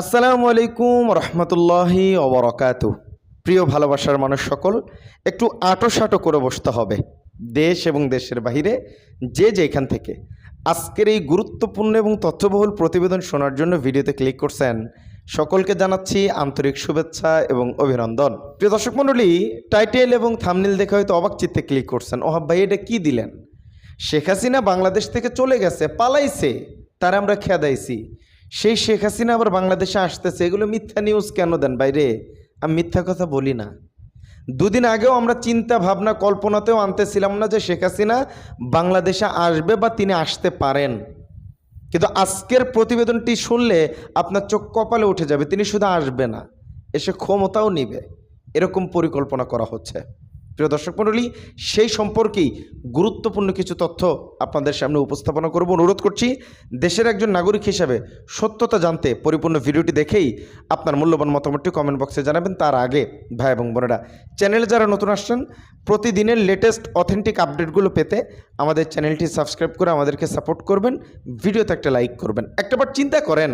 আসসালামু আলাইকুম রহমতুল্লাহি অবরকাত প্রিয় ভালোবাসার মানুষ সকল, একটু আটো সাটো করে বসতে হবে। দেশ এবং দেশের বাহিরে যে যেখান থেকে আজকের এই গুরুত্বপূর্ণ এবং তথ্যবহুল প্রতিবেদন শোনার জন্য ভিডিওতে ক্লিক করছেন, সকলকে জানাচ্ছি আন্তরিক শুভেচ্ছা এবং অভিনন্দন। প্রিয় দর্শক মণ্ডলী, টাইটেল এবং থামনিল দেখে হয়তো অবাক চিত্তে ক্লিক করছেন, ওহাব ভাই, এটা কী দিলেন? শেখ হাসিনা বাংলাদেশ থেকে চলে গেছে, পালাইছে, তার আমরা খেদাইছি। সেই শেখ হাসিনা আবার বাংলাদেশে আসতেছে, এগুলো মিথ্যা নিউজ কেন দেন বাইরে? আমি মিথ্যা কথা বলি না। দুদিন আগেও আমরা চিন্তা, ভাবনা, কল্পনাতেও আনতেছিলাম না যে শেখ হাসিনা বাংলাদেশে আসবে বা তিনি আসতে পারেন। কিন্তু আজকের প্রতিবেদনটি শুনলে আপনার চোখ কপালে উঠে যাবে, তিনি শুধু আসবে না, এসে ক্ষমতাও নিবে। এরকম পরিকল্পনা করা হচ্ছে। প্রিয় দর্শক মণ্ডলী, সেই সম্পর্কেই গুরুত্বপূর্ণ কিছু তথ্য আপনাদের সামনে উপস্থাপনা করব। অনুরোধ করছি, দেশের একজন নাগরিক হিসাবে সত্যতা জানতে পরিপূর্ণ ভিডিওটি দেখেই আপনার মূল্যবান মতামতটি কমেন্ট বক্সে জানাবেন। তার আগে, ভাই এবং বোনেরা, চ্যানেলে যারা নতুন আসছেন, প্রতিদিনের লেটেস্ট অথেন্টিক আপডেটগুলো পেতে আমাদের চ্যানেলটি সাবস্ক্রাইব করে আমাদেরকে সাপোর্ট করবেন, ভিডিওতে একটা লাইক করবেন। একটাবার চিন্তা করেন,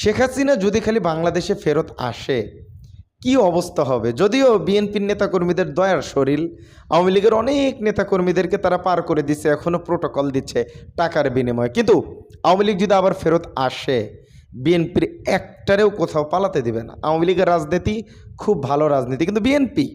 শেখ হাসিনা যদি খালি বাংলাদেশে ফেরত আসে কি অবস্থা হবে? যদিও বিএনপির নেতাকর্মীদের দয়ার শরীর, আওয়ামী লীগের অনেক নেতাকর্মীদেরকে তারা পার করে দিচ্ছে এখনও প্রোটোকল দিচ্ছে টাকার বিনিময়ে। কিন্তু আওয়ামী লীগ যদি আবার ফেরত আসে, বিএনপির একটারেও কোথাও পালাতে দিবে না। আওয়ামী লীগের রাজনীতি খুব ভালো রাজনীতি, কিন্তু বিএনপি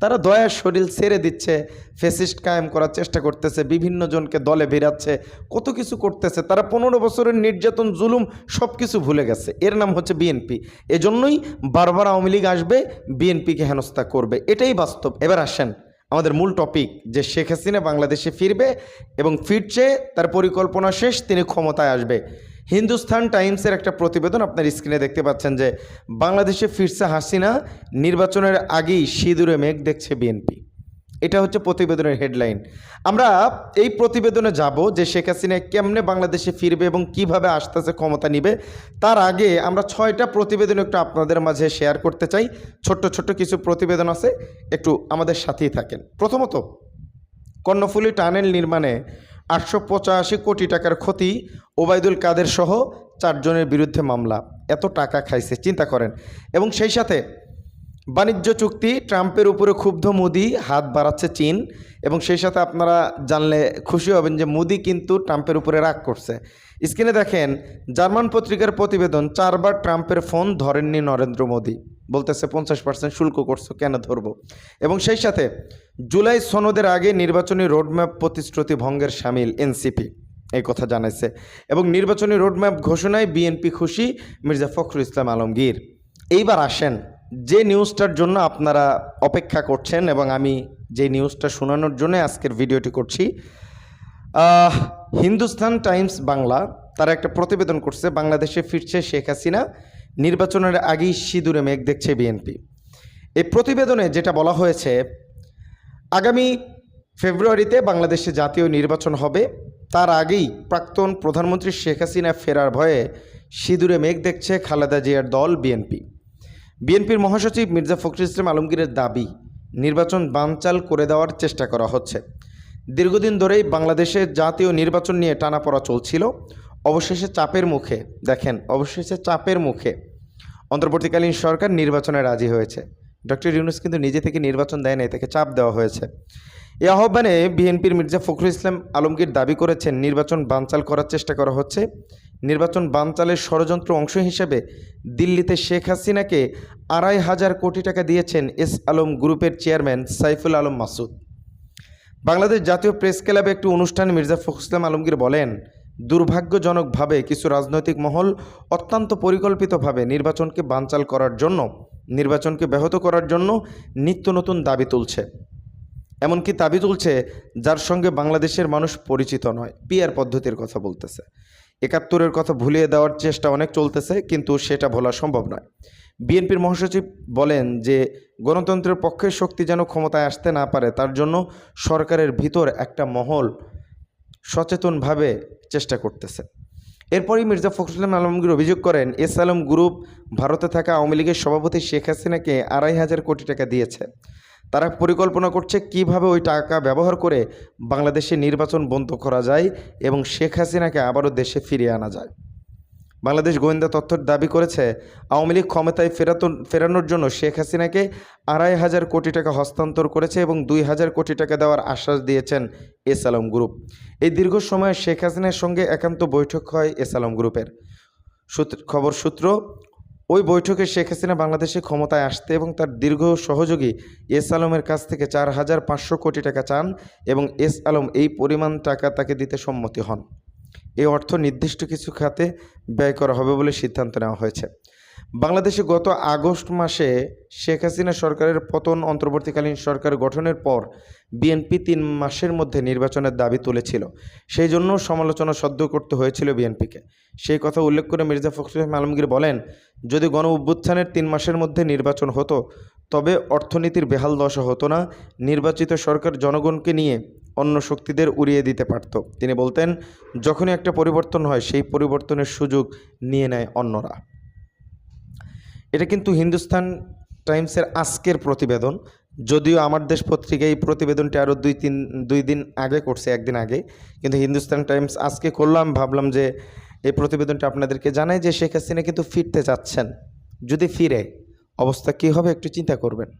তারা দয়ার শরীর ছেড়ে দিচ্ছে, ফেসিস্ট কায়েম করার চেষ্টা করতেছে, বিভিন্ন জনকে দলে বেরাচ্ছে কত কিছু করতেছে, তারা পনেরো বছরের নির্যাতন, জুলুম সব কিছু ভুলে গেছে। এর নাম হচ্ছে বিএনপি। এজন্যই বারবার আওয়ামী লীগ আসবে, বিএনপিকে হেনস্থা করবে। এটাই বাস্তব। এবার আসেন আমাদের মূল টপিক যে শেখ হাসিনা বাংলাদেশে ফিরবে এবং ফিরছে, তার পরিকল্পনা শেষ, তিনি ক্ষমতায় আসবে। হিন্দুস্তান টাইমসের একটা প্রতিবেদন আপনার স্ক্রিনে দেখতে পাচ্ছেন যে বাংলাদেশে ফিরছে হাসিনা, নির্বাচনের আগেই সিঁদুরে মেঘ দেখছে বিএনপি। এটা হচ্ছে প্রতিবেদনের হেডলাইন। আমরা এই প্রতিবেদনে যাব যে শেখ হাসিনা কেমনে বাংলাদেশে ফিরবে এবং কীভাবে আস্তে আস্তে ক্ষমতা নিবে। তার আগে আমরা ছয়টা প্রতিবেদন একটু আপনাদের মাঝে শেয়ার করতে চাই। ছোট্ট ছোট্ট কিছু প্রতিবেদন আছে, একটু আমাদের সাথেই থাকেন। প্রথমত, কর্ণফুলী টানেল নির্মাণে আটশো পঁচাশি কোটি টাকার ক্ষতি ওবায়দুল কাদের সহ চারজনের বিরুদ্ধে মামলা। এত টাকা খাইছে, চিন্তা করেন। এবং সেই সাথে বাণিজ্য চুক্তি, ট্রাম্পের উপরে ক্ষুব্ধ মোদি, হাত বাড়াচ্ছে চীন। এবং সেই সাথে আপনারা জানলে খুশি হবেন যে মোদি কিন্তু ট্রাম্পের উপরে রাগ করছে। স্ক্রিনে দেখেন, জার্মান পত্রিকার প্রতিবেদন, চারবার ট্রাম্পের ফোন ধরেননি নরেন্দ্র মোদি। বলতেছে পঞ্চাশ পার্সেন্ট শুল্ক করছ, কেন ধরবো? এবং সেই সাথে জুলাই সনদের আগে নির্বাচনী রোডম্যাপ প্রতিশ্রুতি ভঙ্গের সামিল এনসিপি, এই কথা জানাইছে। এবং নির্বাচনী রোডম্যাপ ঘোষণায় বিএনপি খুশি মির্জা ফখরুল ইসলাম আলমগীর। এইবার আসেন, যে নিউজটার জন্য আপনারা অপেক্ষা করছেন এবং আমি যে নিউজটা শোনানোর জন্য আজকের ভিডিওটি করছি হিন্দুস্তান টাইমস বাংলা, তারা একটা প্রতিবেদন করছে, বাংলাদেশে ফিরছে শেখ হাসিনা। নির্বাচনের আগেই সিঁদুরে মেঘ দেখছে বিএনপি। এই প্রতিবেদনে যেটা বলা হয়েছে, আগামী ফেব্রুয়ারিতে বাংলাদেশে জাতীয় নির্বাচন হবে। তার আগেই প্রাক্তন প্রধানমন্ত্রী শেখ হাসিনা ফেরার ভয়ে সিঁদুরে মেঘ দেখছে খালেদা জিয়ার দল বিএনপি। বিএনপির মহাসচিব মির্জা ফখরুল ইসলাম আলমগীরের দাবি, নির্বাচন বানচাল করে দেওয়ার চেষ্টা করা হচ্ছে। দীর্ঘদিন ধরেই বাংলাদেশে জাতীয় নির্বাচন নিয়ে টানাপড়া চলছিল। অবশেষে চাপের মুখে, দেখেন, অবশেষে চাপের মুখে অন্তর্বর্তীকালীন সরকার নির্বাচনে রাজি হয়েছে। ডক্টর ইউনুস কিন্তু নিজে থেকে নির্বাচন দেয় নাই, তাকে চাপ দেওয়া হয়েছে। এই আহ্বানে বিএনপির মির্জা ফখরুল ইসলাম আলমগীর দাবি করেছেন, নির্বাচন বানচাল করার চেষ্টা করা হচ্ছে। নির্বাচন বানচালের ষড়যন্ত্র অংশ হিসেবে দিল্লিতে শেখ হাসিনাকে আড়াই হাজার কোটি টাকা দিয়েছেন এস আলম গ্রুপের চেয়ারম্যান সাইফুল আলম মাসুদ। বাংলাদেশ জাতীয় প্রেস ক্লাবে একটি অনুষ্ঠানে মির্জা ফখরুল ইসলাম আলমগীর বলেন দুর্ভাগ্যজনকভাবে কিছু রাজনৈতিক মহল অত্যন্ত পরিকল্পিতভাবে নির্বাচনকে বানচাল করার জন্য, নির্বাচনকে ব্যাহত করার জন্য নিত্য নতুন দাবি তুলছে। এমনকি দাবি তুলছে, যার সঙ্গে বাংলাদেশের মানুষ পরিচিত নয়। পিয়ার পদ্ধতির কথা বলতেছে। একাত্তরের কথা ভুলিয়ে দেওয়ার চেষ্টা অনেক চলতেছে, কিন্তু সেটা ভোলা সম্ভব নয়। বিএনপির মহাসচিব বলেন যে, গণতন্ত্রের পক্ষের শক্তি যেন ক্ষমতায় আসতে না পারে, তার জন্য সরকারের ভিতর একটা মহল সচেতনভাবে চেষ্টা করতেছে। এরপরই মির্জা ফখরুল আলমগীর অভিযোগ করেন, এস আলম গ্রুপ ভারতে থাকা আওয়ামী লীগের সভাপতি শেখ হাসিনাকে আড়াই হাজার কোটি টাকা দিয়েছে। তারা পরিকল্পনা করছে কীভাবে ওই টাকা ব্যবহার করে বাংলাদেশে নির্বাচন বন্ধ করা যায় এবং শেখ হাসিনাকে আবারও দেশে ফিরিয়ে আনা যায়। বাংলাদেশ গোয়েন্দা তথ্যের দাবি করেছে, আওয়ামী লীগ ক্ষমতায় ফেরাতো ফেরানোর জন্য শেখ হাসিনাকে আড়াই হাজার কোটি টাকা হস্তান্তর করেছে এবং দুই হাজার কোটি টাকা দেওয়ার আশ্বাস দিয়েছেন এস আলম গ্রুপ। এই দীর্ঘ সময়ে শেখ হাসিনার সঙ্গে একান্ত বৈঠক হয় এস আলম গ্রুপের। সূত্র খবর সূত্র, ওই বৈঠকে শেখ হাসিনা বাংলাদেশে ক্ষমতায় আসতে এবং তার দীর্ঘ সহযোগী এস আলমের কাছ থেকে চার হাজার পাঁচশো কোটি টাকা চান এবং এস আলম এই পরিমাণ টাকা তাকে দিতে সম্মতি হন। এই অর্থ নির্দিষ্ট কিছু খাতে ব্যয় করা হবে বলে সিদ্ধান্ত নেওয়া হয়েছে। বাংলাদেশে গত আগস্ট মাসে শেখ হাসিনা সরকারের পতন অন্তর্বর্তীকালীন সরকার গঠনের পর বিএনপি তিন মাসের মধ্যে নির্বাচনের দাবি তুলেছিল। সেই জন্য সমালোচনা সদ্য করতে হয়েছিল বিএনপিকে। সেই কথা উল্লেখ করে মির্জা ফখরুল আলমগীর বলেন, যদি গণ অভ্যুত্থানের তিন মাসের মধ্যে নির্বাচন হতো, তবে অর্থনীতির বেহাল দশা হতো না। নির্বাচিত সরকার জনগণকে নিয়ে অন্য শক্তিদের উড়িয়ে দিতে পারত। তিনি বলতেন, যখনই একটা পরিবর্তন হয়, সেই পরিবর্তনের সুযোগ নিয়ে নেয় অন্যরা। এটা কিন্তু হিন্দুস্তান টাইমসের আজকের প্রতিবেদন। যদিও আমার দেশ পত্রিকা এই প্রতিবেদনটি আরও দুই তিন, দুই দিন আগে করছে, একদিন আগে। কিন্তু হিন্দুস্তান টাইমস আজকে করলাম, ভাবলাম যে এই প্রতিবেদনটা আপনাদেরকে জানাই যে শেখ হাসিনা কিন্তু ফিরতে যাচ্ছেন। যদি ফিরে, অবস্থা কী হবে একটু চিন্তা করবেন।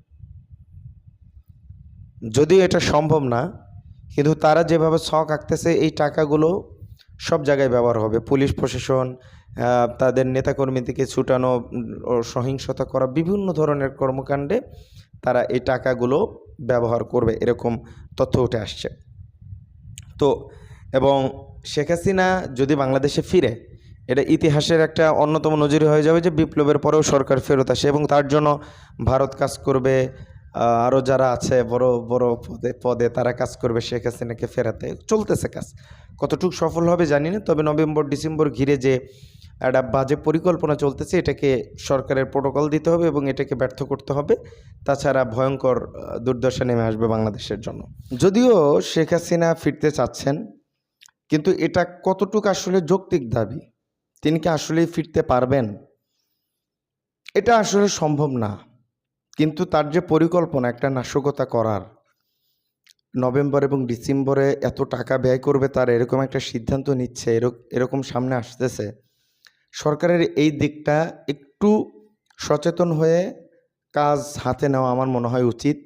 যদিও এটা সম্ভব না কিন্তু তারা যেভাবে শখ আঁকতেছে, এই টাকাগুলো সব জায়গায় ব্যবহার হবে। পুলিশ প্রশাসন তাদের নেতাকর্মীদেরকে ছুটানো সহিংসতা করা, বিভিন্ন ধরনের কর্মকাণ্ডে তারা এই টাকাগুলো ব্যবহার করবে, এরকম তথ্য উঠে আসছে। তো, এবং শেখ হাসিনা যদি বাংলাদেশে ফিরে, এটা ইতিহাসের একটা অন্যতম নজির হয়ে যাবে যে বিপ্লবের পরেও সরকার ফেরত আসে এবং তার জন্য ভারত কাজ করবে আরও যারা আছে, বড় বড় পদে পদে তারা কাজ করবে, শেখ হাসিনাকে ফেরাতে চলতেছে কাজ। কতটুকু সফল হবে জানি না, তবে নভেম্বর, ডিসেম্বর ঘিরে যে একটা বাজে পরিকল্পনা চলতেছে, এটাকে সরকারের প্রোটোকল দিতে হবে এবং এটাকে ব্যর্থ করতে হবে। তাছাড়া ভয়ঙ্কর দুর্দশা নেমে আসবে বাংলাদেশের জন্য। যদিও শেখ হাসিনা ফিরতে চাচ্ছেন, কিন্তু এটা কতটুকু আসলে যৌক্তিক দাবি? তিনি কি আসলেই ফিরতে পারবেন? এটা আসলে সম্ভব না। কিন্তু তার যে পরিকল্পনা, একটা নাশকতা করার, নভেম্বর এবং ডিসেম্বরে এত টাকা ব্যয় করবে তার, এরকম একটা সিদ্ধান্ত নিচ্ছে, এরক- এরকম সামনে আসতেছে, সরকারের এই দিকটা একটু সচেতন হয়ে কাজ হাতে নেওয়া আমার মনে হয় উচিত।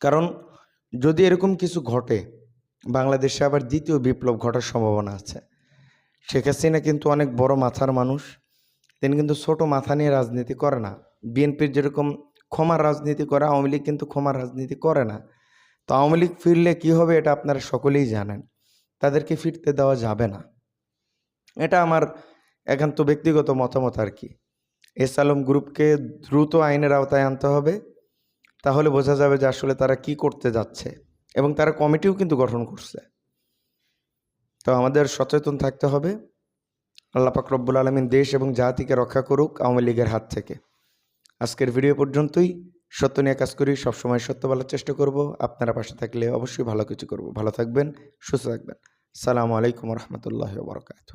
কারণ যদি এরকম কিছু ঘটে, বাংলাদেশে আবার দ্বিতীয় বিপ্লব ঘটার সম্ভাবনা আছে, শেখ হাসিনা কিন্তু অনেক বড় মাথার মানুষ, তিনি কিন্তু ছোট মাথা নিয়ে রাজনীতি করে না। বিএনপির যেরকম ক্ষমার রাজনীতি করে, আওয়ামী লীগ কিন্তু ক্ষমার রাজনীতি করে না। তো আওয়ামী লীগ ফিরলে কী হবে এটা আপনারা সকলেই জানেন। তাদেরকে ফিরতে দেওয়া যাবে না। এটা আমার একান্ত ব্যক্তিগত মতামত আর কি। এস আলম গ্রুপকে দ্রুত আইনের আওতায় আনতে হবে, তাহলে বোঝা যাবে যে আসলে তারা কি করতে যাচ্ছে এবং তারা কমিটিও কিন্তু গঠন করছে। তো আমাদের সচেতন থাকতে হবে। আল্লাহ পাক রব্বুল আলমিন দেশ এবং জাতিকে রক্ষা করুক আওয়ামী লীগের হাত থেকে। আজকের ভিডিও পর্যন্তই। সত্য নিয়ে কাজ করি, সবসময় সত্য বলার চেষ্টা করব। আপনারা পাশে থাকলে অবশ্যই ভালো কিছু করব। ভালো থাকবেন, সুস্থ থাকবেন। সালামু আলাইকুম রহমতুল্লাহ বরকাত